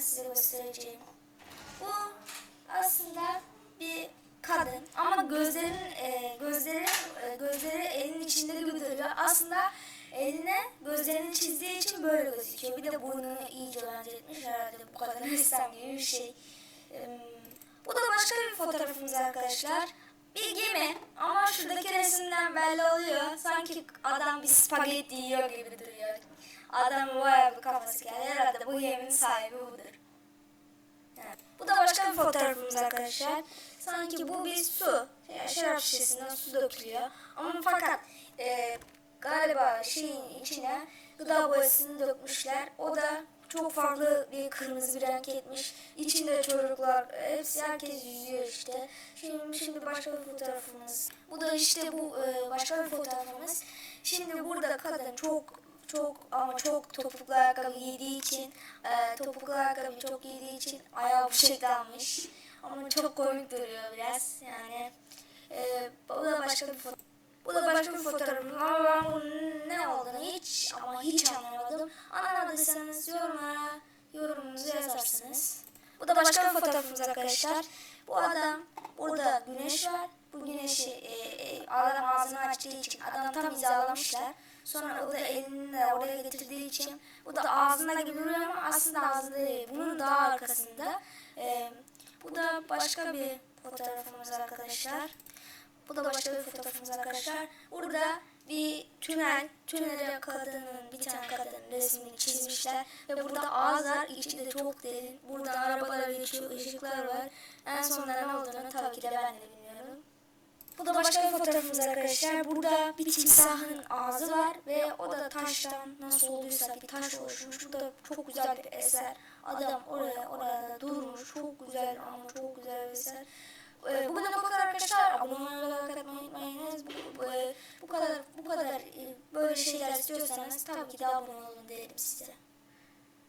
size göstereceğim. Bu aslında bir kadın ama gözlerin e, gözleri e, gözleri elin içinde duruyor. Aslında eline gözlerini çizdiği için böyle gözüküyor. Bir de burnunu iyice benzetmiş herhalde bu kadar ressam gibi bir şey. Em, bu da başka bir fotoğrafımız arkadaşlar. Bir gemi resimden belli oluyor. Sanki adam bir spagetti yiyor gibi duruyor. Adam bayağı bir kafası geldi. Herhalde bu geminin sahibi budur. Evet. Bu da başka bir fotoğrafımız arkadaşlar. Sanki bu bir su. Yani şarap şişesinden su dökülüyor. Ama fakat e, galiba şeyin içine gıda boyasını dökmüşler. O da çok farklı bir kırmızı bir renk etmiş. İçinde çocuklar, hepsi herkes yüzüyor işte. Şimdi, şimdi başka bir fotoğrafımız. Bu da işte bu e, başka bir fotoğrafımız. Şimdi burada kadın çok çok ama çok topuklu ayakkabı giydiği için e, topuklu ayakkabı çok giydiği için ayağı almış. Ama çok komik duruyor biraz yani. E, bu da başka bir foto bu da başka bir fotoğrafım ama ben olduğunu hiç ama hiç anlamadım. Anlamadıysanız yorumlara yorumunuzu yazarsınız. Bu da başka bir fotoğrafımız arkadaşlar. Bu adam burada güneş var. Bu güneşi e, e, adam ağzını açtığı için adam tam hizalamışlar. Sonra o da elini de oraya getirdiği için bu da ağzında gibi ama aslında ağzında değil. Bunun daha arkasında. E, bu da başka bir fotoğrafımız arkadaşlar. Bu da başka bir fotoğrafımız arkadaşlar. Burada bir tünel, tünele kadının, bir tane kadının resmini çizmişler. Ve burada ağız var, içi de çok derin. Burada arabalar geçiyor, ışıklar var. En sonunda ne olduğunu tabii ki de ben de bilmiyorum. Bu da başka bir fotoğrafımız arkadaşlar. Burada bir timsahın ağzı var ve o da taştan nasıl olduysa bir taş oluşmuş. Bu da çok güzel bir eser. Adam oraya orada durmuş. Çok güzel ama çok güzel bir eser. Ee, Bugüne bu kadar arkadaşlar. Abone olmayı like atmayı unutmayınız. Bu, bu, bu kadar kadar e, böyle şeyler istiyorsanız tabii ki de abone olun derim size.